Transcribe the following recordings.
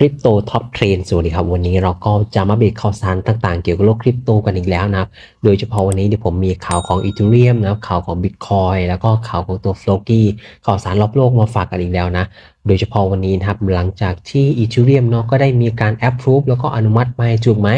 คริปโตท็อปเทรนสวัสดีครับ วันนี้เราก็จะมาเบรกข่าวสารต่างๆ เกี่ยวกับโลกคริปโตกันอีกแล้วนะครับ โดยเฉพาะวันนี้เดี๋ยวผมมีข่าวของอีเทเรียมนะครับข่าวของ Bitcoin แล้วก็ข่าวของตัว f l o k y ข่าวสารรอบโลกมาฝากกันอีกแล้วนะ โดยเฉพาะวันนี้นะครับ หลังจากที่อีเทเรียมเนาะก็ได้มีการ approve แล้วก็อนุมัติมาถูกไหม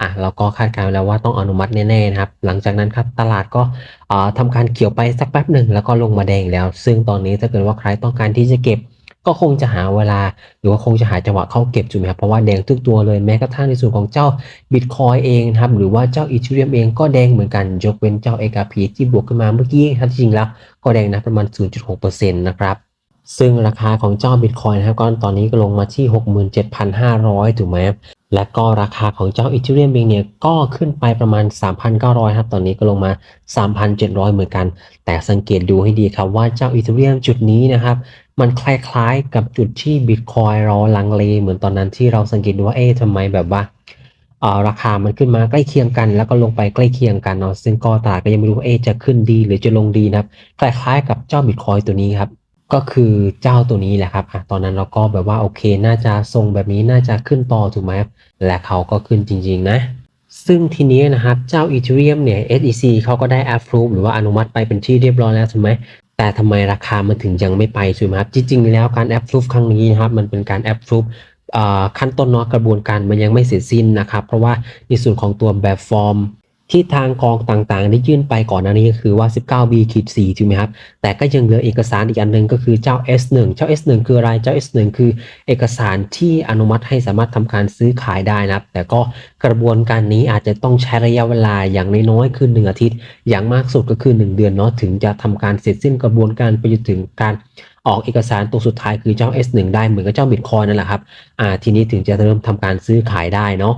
อะเราก็คาดการณ์แล้วว่าต้องอนุมัติแน่ๆนะครับ หลังจากนั้นครับตลาดก็อ่าทำการเขียวไปสักแป๊บหนึ่งแล้วก็ลงมาแดงแล้ว ซึ่งตอนนี้ถ้าเกิดว่าใครต้องการที่จะเก็บ ก็คงจะหาเวลา หรือว่าคงจะหาจังหวะเข้าเก็บถูกไหมครับเพราะว่าแดงทุกตัวเลยแม้กระทั่งในส่วนของเจ้า Bitcoin เองนะครับหรือว่าเจ้า Ethereum เองก็แดงเหมือนกันยกเว้นเจ้า XRP ที่บวกขึ้นมาเมื่อกี้ครับจริงแล้ว ก็แดงนะประมาณ 0.6%นะครับซึ่งราคาของเจ้า Bitcoin นะครับก็ตอนนี้ก็ลงมาที่ 67,500 ถูกไหมครับและก็ราคาของเจ้า Ethereum เองเนี่ยก็ขึ้นไปประมาณ 3,900 ครับ ตอนนี้ก็ลงมา 3,700 เหมือนกัน แต่สังเกตดูให้ดีครับว่าเจ้า Ethereum จุดนี้นะครับ มันคล้ายๆกับจุดที่ Bitcoin เราลังเลเหมือนตอนนั้นที่เราสังเกตดูว่าเอ๊ะทำไมแบบว่าเออราคามันขึ้นมาใกล้เคียงกัน แล้วก็ลงไปใกล้เคียงกันเนาะซึ่งก็ตลาดก็ยังไม่รู้ว่าเอ๊ะจะขึ้นดีหรือจะลงดีนะครับคล้ายๆกับเจ้า Bitcoin ตัวนี้ครับก็คือเจ้าตัวนี้แหละครับอะตอนนั้นเราก็แบบว่าโอเค น่าจะทรงแบบนี้น่าจะขึ้นต่อถูกไหมครับและเขาก็ขึ้นจริงๆนะ ซึ่งทีนี้นะครับ เจ้า Ethereum เนี่ย SEC เขาก็ได้ approve หรือว่าอนุมัติไปเป็นที่เรียบร้อยแล้วถูกไหม แต่ทำไมราคามันถึงยังไม่ไปสุดไหมครับ จริงๆ แล้วการแอปพรูฟครั้งนี้นะครับ มันเป็นการแอปพรูฟขั้นต้นเนาะกระบวนการมันยังไม่เสร็จสิ้นนะครับ เพราะว่าในส่วนของตัวแบบฟอร์ม ที่ทางกองต่างๆ ได้ยื่นไปก่อนหน้านี้ก็คือว่า 19B ขีด4ถูกไหมครับ แต่ก็ยังเหลือเอกสารอีกอันหนึ่งก็คือเจ้า S1 เจ้า S1 คืออะไร เจ้า S1 คือเอกสารที่อนุมัติให้สามารถทำการซื้อขายได้นะครับ แต่ก็กระบวนการนี้อาจจะต้องใช้ระยะเวลาอย่างน้อยๆ คือ1อาทิตย์ อย่างมากสุดก็คือ 1 เดือนเนาะ ถึงจะทำการเสร็จสิ้นกระบวนการไปจนถึงการออกเอกสารตัวสุดท้ายคือเจ้า S1 ได้เหมือนกับเจ้า Bitcoin นั่นแหละครับ อ่า ทีนี้ถึงจะเริ่มทำการซื้อขายได้เนาะ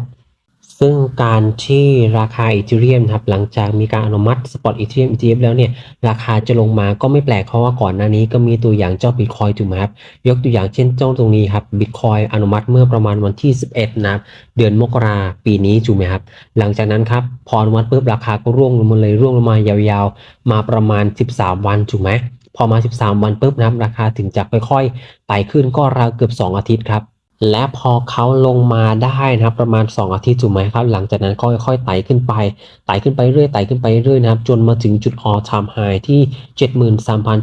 ซึ่งการที่ราคาอีเทเรียมครับหลังจากมีการอนุมัติสปอตอีเทเรียม ETF แล้วเนี่ยราคาจะลงมาก็ไม่แปลกเพราะว่าก่อนหน้านี้ก็มีตัวอย่างเจ้า Bitcoin ถูกไหมครับยกตัวอย่างเช่นเจ้าตรงนี้ครับ Bitcoin อนุมัติเมื่อประมาณวันที่ 11นะครับเดือนมกราปีนี้ถูกไหมครับหลังจากนั้นครับพออนุมัติปุ๊บราคาก็ร่วงลงมาเลยร่วงลงมายาวๆ มาประมาณ 13 วันถูกไหมพอมา 13 วันปุ๊บนะครับราคาถึงจะค่อยๆไต่ขึ้นก็ราวเกือบ 2 อาทิตย์ครับ และพอเขาลงมาได้นะครับ ประมาณ 2 อาทิตย์ถูกไหมครับ หลังจากนั้นก็ค่อยๆไต่ขึ้นไปไต่ขึ้นไปเรื่อยไต่ขึ้นไปเรื่อยนะครับ จนมาถึงจุด all time high ที่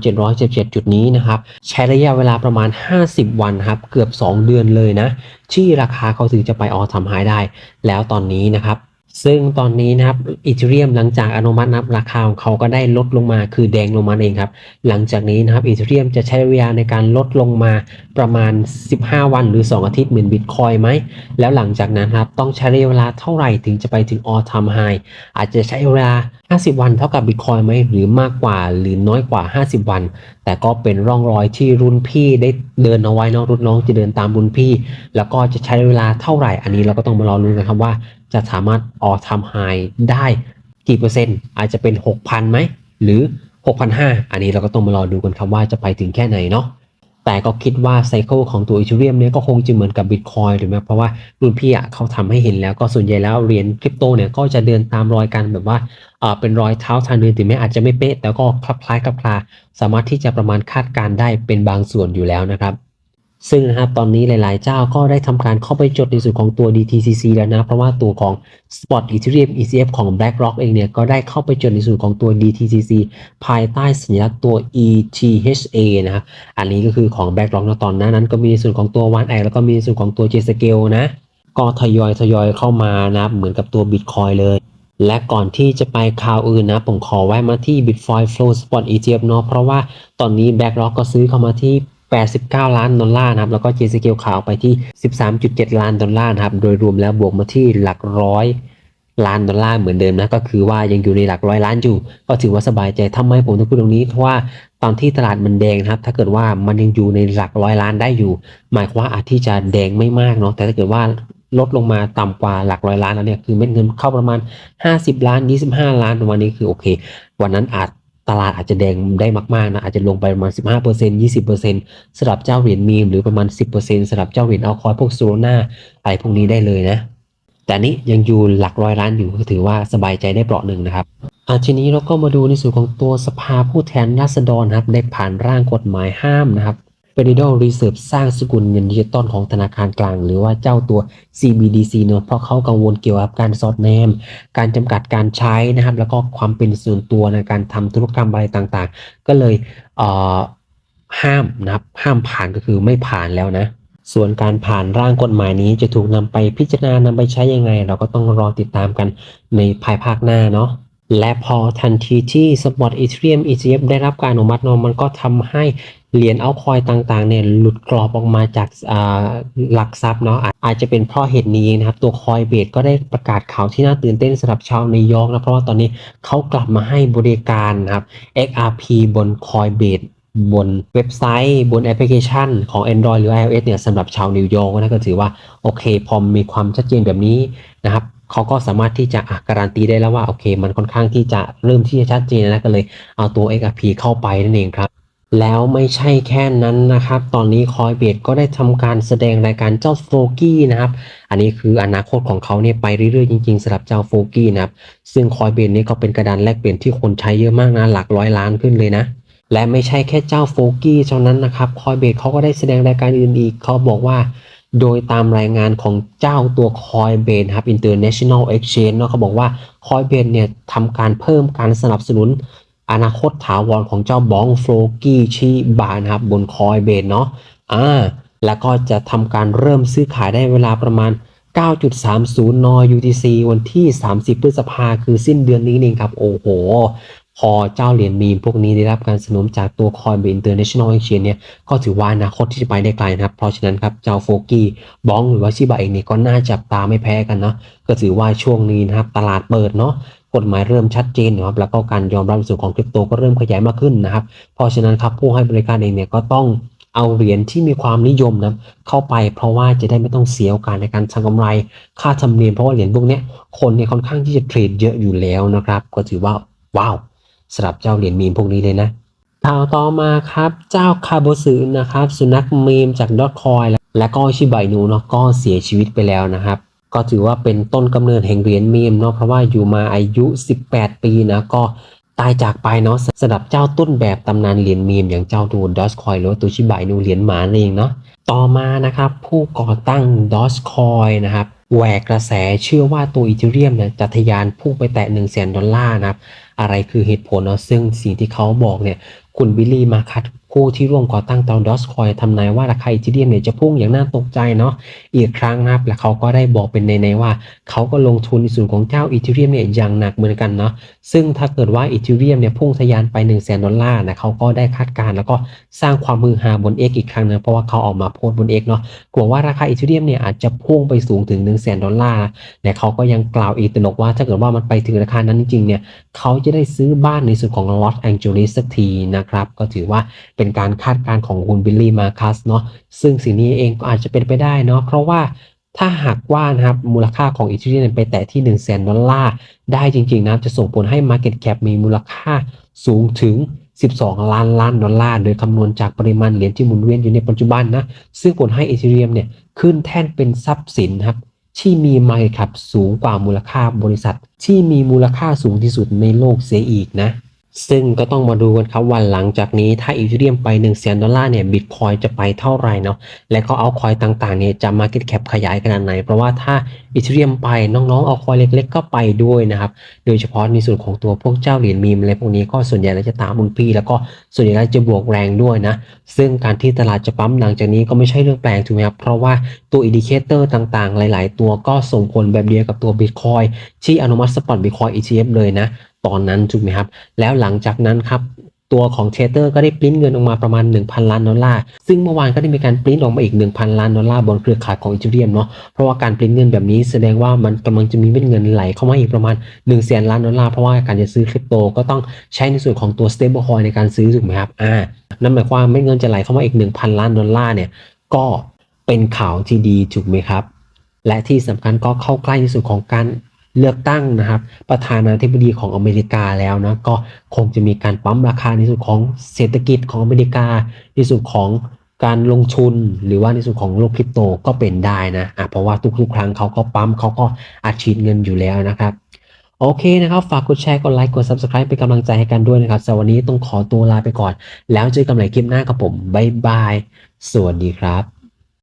73,777 จุดนี้นะครับ ใช้ระยะเวลาประมาณ 50 วันครับ เกือบ 2 เดือนเลยนะ ที่ราคาเขาถึงจะไป all time high ได้ แล้วตอนนี้นะครับ ซึ่งตอนนี้นะครับอีเทเรียมหลังจากอนุมัตินับราคาของเขาก็ได้ลดลงมาคือแดงลงมาเองครับ หลังจากนี้นะครับอีเทเรียมจะใช้เวลาในการลดลงมาประมาณ 15 วันหรือ 2 อาทิตย์เหมือนบิตคอยไหม แล้วหลังจากนั้นครับต้องใช้เวลาเท่าไหร่ถึงจะไปถึง all time high อาจจะใช้เวลา 50 วันเท่ากับบิตคอยไหมหรือมากกว่าหรือน้อยกว่า 50 วัน แต่ก็เป็นร่องรอยที่รุ่นพี่ได้เดินเอาไว้เนองรุ่นน้องจะเดินตามรุ่นพี่ แล้วก็จะใช้เวลาเท่าไหร่อันนี้เราก็ต้องมารอรุ้นกันครับว่า จะสามารถ all time high ได้กี่เปอร์เซ็นต์ อาจจะเป็น 6,000ไหมหรือ 6,500 อันนี้เราก็ต้องมารอดูกันครับว่าจะไปถึงแค่ไหนเนาะ แต่ก็คิดว่าไซเคิลของตัวอีเทเรียมเนี่ยก็คงจะเหมือนกับบิตคอยหรือไม่เพราะว่ารุ่นพี่อะเขาทำให้เห็นแล้วก็ส่วนใหญ่แล้วเหรียญคริปโตเนี่ยก็จะเดินตามรอยกันแบบว่าเอ่อเป็นรอยเท้าทางเดินถึงแม้อาจจะไม่เป๊ะแต่ก็คลับคล้ายคลับคลาสามารถที่จะประมาณคาดการได้เป็นบางส่วนอยู่แล้วนะครับ ซึ่งนะครับตอนนี้หลายๆ เจ้าก็ได้ทำการเข้าไปจดในส่วนของตัว DTCC แล้วนะ เพราะว่าตัวของ Spot Ethereum ETF ของ BlackRock เองเนี่ย ก็ได้เข้าไปจดในส่วนของตัว DTCC ภายใต้สัญลักษณ์ตัว ETHA นะครับอันนี้ก็คือของ BlackRock นะตอนนั้นนั้นก็มีในส่วนของตัว One Act แล้วก็มีในส่วนของตัว J-Scale นะ ก็ทยอยทยอยเข้ามานะครับเหมือนกับตัว Bitcoin เลยและก่อนที่จะไปข่าวอื่นนะ ผมขอแวะมาที่ Bitcoin Flow Spot ETF เนาะเพราะว่าตอนนี้ BlackRock ก็ซื้อเข้ามาที่ 89 ล้านดอลลาร์นะครับแล้วก็ J-Scale ขาวไปที่ 13.7 ล้านดอลลาร์นะครับโดยรวมแล้วบวกมาที่หลักร้อยล้านดอลลาร์เหมือนเดิมนะก็คือว่ายังอยู่ในหลักร้อยล้านอยู่ ก็ถือว่าสบายใจทำไมผมถึงพูดตรงนี้เพราะว่าตอนที่ตลาดมันแดงนะครับ ถ้าเกิดว่ามันยังอยู่ในหลักร้อยล้านได้อยู่ หมายความว่าอาจที่จะแดงไม่มากเนาะแต่ถ้าเกิดว่าลดลงมาต่ำกว่าหลักร้อยล้านแล้วเนี่ยคือเม็ดเงินเข้าประมาณ 50 ล้าน 25 ล้านวันนี้คือโอเค วันนั้นอาจ ตลาดอาจจะแดงได้มากๆนะอาจจะลงไปประมาณ 15% 20%สำหรับเจ้าเหรียญมีมหรือประมาณ 10%สำหรับเจ้าเหรียญเอาคอยพวกโซโรนาอะไรพวกนี้ได้เลยนะแต่นี้ยังอยู่หลักร้อยล้านอยู่ก็ถือว่าสบายใจได้เปราะหนึ่งนะครับอาทีนี้เราก็มาดูในส่วนของตัวสภาผู้แทนราษฎรครับได้ผ่านร่างกฎหมายห้ามนะครับ Federal Reserve สร้างสกุลเงินดิจิตอลของธนาคารกลาง หรือว่าเจ้าตัว CBDC เนอะเพราะเขากังวลเกี่ยวกับการสอดแนม การจำกัดการใช้นะครับ แล้วก็ความเป็นส่วนตัวในการทำธุรกรรมอะไรต่างๆ ก็เลยเอ่อห้ามนะครับห้ามผ่านก็คือไม่ผ่านแล้วนะ ส่วนการผ่านร่างกฎหมายนี้จะถูกนำไปพิจารณานำไปใช้ยังไง เราก็ต้องรอติดตามกันในภายภาคหน้าเนาะ และพอทันทีที่สปอตอีเทเรียม ETF ได้รับการอนุมัติเนาะมันก็ทำให้เหรียญเอาคอยต่างๆเนี่ยหลุดกรอบออกมาจากหลักทรัพย์เนาะอาจจะเป็นเพราะเหตุนี้นะครับตัวคอยเบสก็ได้ประกาศข่าวที่น่าตื่นเต้นสำหรับชาวนิวยอร์กนะเพราะว่าตอนนี้เขากลับมาให้บริการนะครับ XRP บน Coinbase บนเว็บไซต์บนแอปพลิเคชันของ Android หรือ iOS เนี่ยสำหรับชาวนิวยอร์กนะก็ถือว่าโอเค พอมีความชัดเจนแบบนี้นะครับ เขาก็สามารถที่จะอะการันตีได้แล้วว่าโอเค มันค่อนข้างที่จะเริ่มที่จะชัดเจนแล้วก็เลยเอาตัว XRP เข้าไปนั่นเองครับแล้วไม่ใช่แค่นั้นนะครับ ตอนนี้คอยเบดก็ได้ทำการแสดงรายการเจ้าโฟกี้นะครับ อันนี้คืออนาคตของเขาเนี่ยไปเรื่อยๆ จริงๆสำหรับเจ้าโฟกี้นะครับ ซึ่งคอยเบดนี้ก็เป็นกระดานแลกเปลี่ยนที่คนใช้เยอะมากนะ หลักร้อยล้านขึ้นเลยนะ และไม่ใช่แค่เจ้าโฟกี้เท่านั้นนะครับ คอยเบดเขาก็ได้แสดงรายการอื่นอีก เขาบอกว่า โดยตามรายงานของเจ้าตัว Coinbase ครับ International Exchange เนาะเขาบอกว่า Coinbase เนี่ยทำการเพิ่มการสนับสนุนอนาคตถาวรของเจ้าบองโฟลกี้ชิบานครับบน Coinbase เนาะอ่าแล้วก็จะทำการเริ่มซื้อขายได้เวลาประมาณ 9.30 น UTC วันที่ 30 พฤษภาคือสิ้นเดือนนี้เองครับ โอ้โห พอเจ้าเหรียญมีมพวกนี้ได้รับการสนับสนุนจากตัว Coinbase International Exchange เนี่ยก็ถือว่าอนาคตที่จะไปได้ไกลนะครับ เพราะฉะนั้นครับเจ้าโฟกี้บองหรือว่าชิบะเองเนี่ยก็น่าจับตาไม่แพ้กันเนาะก็ถือว่าช่วงนี้นะครับตลาดเปิดเนาะกฎหมายเริ่มชัดเจนนะครับแล้วก็การยอมรับส่วนของคริปโตก็เริ่มขยายมากขึ้นนะครับ เพราะฉะนั้นครับผู้ให้บริการเองเนี่ยก็ต้องเอาเหรียญที่มีความนิยมนะเข้าไปเพราะว่าจะได้ไม่ต้องเสียโอกาสในการทำกำไรค่าธรรมเนียมเพราะว่าเหรียญพวกเนี้ยคนเนี่ยค่อนข้างที่จะเทรดเยอะอยู่แล้วนะครับ ก็ถือว่าว้าว สำหรับเจ้าเหรียญมีมพวกนี้เลยนะข่าวต่อมาครับ เจ้าคาโบสึนะครับ สุนัขมีมจากดอทคอยและก็ชิบะอินูเนาะก็เสียชีวิตไปแล้วนะครับ ก็ถือว่าเป็นต้นกำเนิดแห่งเหรียญมีมเนาะเพราะว่าอยู่มาอายุ 18 ปีนะก็ตายจากไปเนาะสำหรับเจ้าต้นแบบตำนานเหรียญมีม อย่างเจ้าตัวดอ c คอยหรือตัวชิบะอินูเหรียญหมาเองเนาะต่อมานะครับ ผู้ก่อตั้งดอ c คอยนะครับแหวกกระแสเชื่อว่าตัวอีเทเรียมเนี่ยจะทะยานพุ่งไปแตะ1 0 0 0 0แสนดอลลาร์นะครับ อะไรคือเหตุผลเนาะซึ่งสิ่งที่เขาบอกเนี่ยคุณบิลลี่มาคัด ผู้ที่ร่วมก่อตั้งเตาดอสคอยทำนายว่าราคาอีเทเรียมเนี่ยจะพุ่งอย่างน่าตกใจเนาะอีกครั้งนะครับและเขาก็ได้บอกเป็นในๆว่า เขาก็ลงทุนในส่วนของเจ้าอีเทเรียมเนี่ยอย่างหนักเหมือนกันเนาะซึ่งถ้าเกิดว่าอีเทเรียมเนี่ยพุ่งทะยานไป1 0 0 0 0แสนดอลลาร์นะเขาก็ได้คาดการณ์แล้วก็สร้างความมือหาบน X อีกครั้งนะเพราะว่าเขาออกมาโพสต์บน X เนาะกลัวว่าราคาอีเทเรียมเนี่ยอาจจะพุ่งไปสูงถึง1 0 0 0 0แสนดอลลาร์และเขาก็ยังกล่าวอีกตนกว่า ถ้าเกิดว่ามันไปถึงราคานั้นจริงๆเนี่ยเขาจะได้ซื้อบ้านในส่วนของลอสแองเจลิสสักทีนะครับก็ถือว่าเป็นการคาดการณ์ของคุณบิลลี่มาคัสเนาะซึ่งสิ่งนี้เองก็อาจจะเป็นไปได้เนาะเพราะว่าถ้าหากว่านะครับมูลค่าของอีเทเรียมไปแตะที่1 0 0 0 0แสนดอลลาร์ได้จริงๆนะจะส่งผลให้ Market Cap มีมูลค่าสูงถึง 12 ล้านล้านดอลลาร์ โดยคำนวณจากปริมาณเหรียญที่หมุนเวียนอยู่ในปัจจุบันนะ ซึ่งผลให้อีเทเรียมเนี่ยขึ้นแท่นเป็นทรัพย์สินครับที่มี Market Cap สูงกว่ามูลค่าบริษัท ที่มีมูลค่าสูงที่สุดในโลกเสียอีกนะ ซึ่งก็ต้องมาดูกันครับวันหลังจากนี้ถ้าอีเทเรียมไป1 0 0 0 0แสนดอลลาร์เนี่ยบิตคอยจะไปเท่าไหร่เนาะและก็เอาคอยต่างๆเนี่ยจะ Market Cap ขยายขนาดไหน เพราะว่าถ้าอีเทเรียมไปน้องๆเอาคอยเล็กๆ ก็ไปด้วยนะครับ โดยเฉพาะในส่วนของตัวพวกเจ้าเหรียญมีมอะไรพวกนี้ก็ส่วนใหญ่แล้วจะตามบุญพี่ แล้วก็ส่วนใหญ่แล้วจะบวกแรงด้วยนะ ซึ่งการที่ตลาดจะปั๊มหลังจากนี้ก็ไม่ใช่เรื่องแปลกถูกไหมครับเพราะว่าตัวอินดิเคเตอร์ต่างๆ หลาย ๆ ตัวก็ส่งผลแบบเดียวกับตัว Bitcoin ที่อนุมัติสปอต Bitcoin ETF เลยนะ ตอนนั้นถูกไหมครับ แล้วหลังจากนั้นครับตัวของเทเตอร์ก็ได้ปริ้นเงินออกมาประมาณ 1,000 ล้านดอลลาร์ ซึ่งเมื่อวานก็ได้มีการปริ้นออกมาอีก 1,000 ล้านดอลลาร์บนเครือข่ายของอีเทเรียมเนาะ เพราะว่าการปริ้นเงินแบบนี้แสดงว่ามันกำลังจะมีเม็ดเงินไหลเข้ามาอีกประมาณ1นึ่งแสนล้านดอลลาร์ เพราะว่าการจะซื้อคริปโตก็ต้องใช้ในส่วนของตัว stable coin ในการซื้อถูกไหมครับ อ่า นั่นหมายความว่าเม็ดเงินจะไหลเข้ามาอีก 1,000 ล้านดอลลาร์เนี่ย ก็เป็นข่าวที่ดีถูกไหมครับ และที่สำคัญก็เข้าใกล้ในส่วนของการ เลือกตั้งนะครับ ประธานาธิบดีของอเมริกาแล้วนะก็คงจะมีการปั๊มราคาในส่วนของเศรษฐกิจของอเมริกาในส่วนของการลงทุนหรือว่าในส่วนของโลกคริปโตก็เป็นได้นะะเพราะว่าทุกๆ ครั้งเขาก็ปั๊มเขาก็อัดฉีดเงินอยู่แล้วนะครับ โอเคนะครับ ฝากกดแชร์กดไลค์กด Subscribe เป็นกำลังใจให้กันด้วยนะครับสำหรับวันนี้ต้องขอตัวลาไปก่อน แล้วเจอกันใหม่คลิปหน้ากับผมบ๊ายบาย สวัสดีครับ